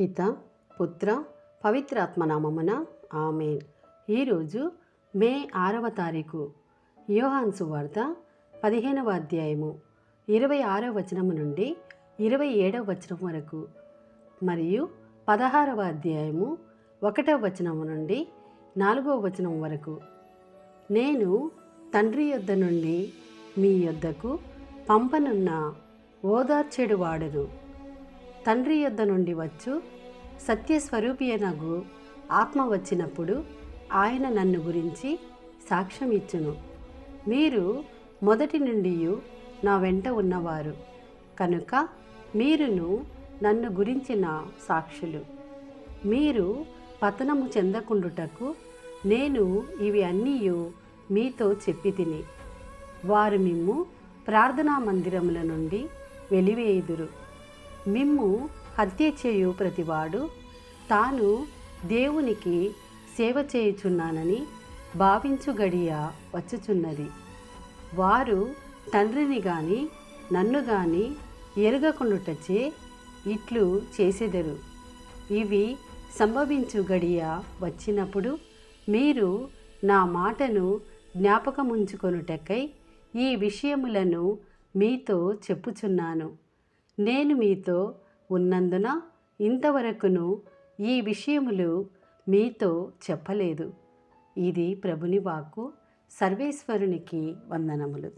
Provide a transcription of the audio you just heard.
పిత పుత్ర పవిత్రాత్మనామమున ఆమె ఈరోజు మే ఆరవ తారీఖు యోహాన్ సువార్త పదిహేనవ అధ్యాయము ఇరవై ఆరవ వచనము నుండి ఇరవై ఏడవ వచనం వరకు. మరియు పదహారవ అధ్యాయము ఒకటవ వచనము నుండి నాలుగవ వచనం వరకు. నేను తండ్రి యొద్ద నుండి మీ యొద్దకు పంపనున్న ఓదార్చెడు వాడరు తండ్రి యొద్ద నుండి వచ్చు. సత్యస్వరూపియనగు ఆత్మ వచ్చినప్పుడు ఆయన నన్ను గురించి సాక్ష్యం ఇచ్చును. మీరు మొదటి నుండి నా వెంట ఉన్నవారు. కనుక మీరును నన్ను గురించిన సాక్షులు. మీరు పతనము చెందకుండుటకు నేను ఇవి అన్నీ మీతో చెప్పి తిని వారు మిమ్ము ప్రార్థనా మందిరముల నుండి వెలివేయుదురు. మిమ్ము హత్య చేయు ప్రతివాడు తాను దేవునికి సేవ చేయుచున్నానని భావించు గడియ వచ్చుచున్నది. వారు తండ్రిని గాని నన్ను గాని ఎరగకుండుటచే ఇట్లు చేసెదరు. ఇవి సంభవించు గడియ వచ్చినప్పుడు మీరు నా మాటను జ్ఞాపకముంచుకొనుటకై ఈ విషయములను మీతో చెప్పుచున్నాను. నేను మీతో ఉన్నందున ఇంతవరకును ఈ విషయములు మీతో చెప్పలేదు. ఇది ప్రభుని వాక్కు సర్వేశ్వరునికి వందనములు.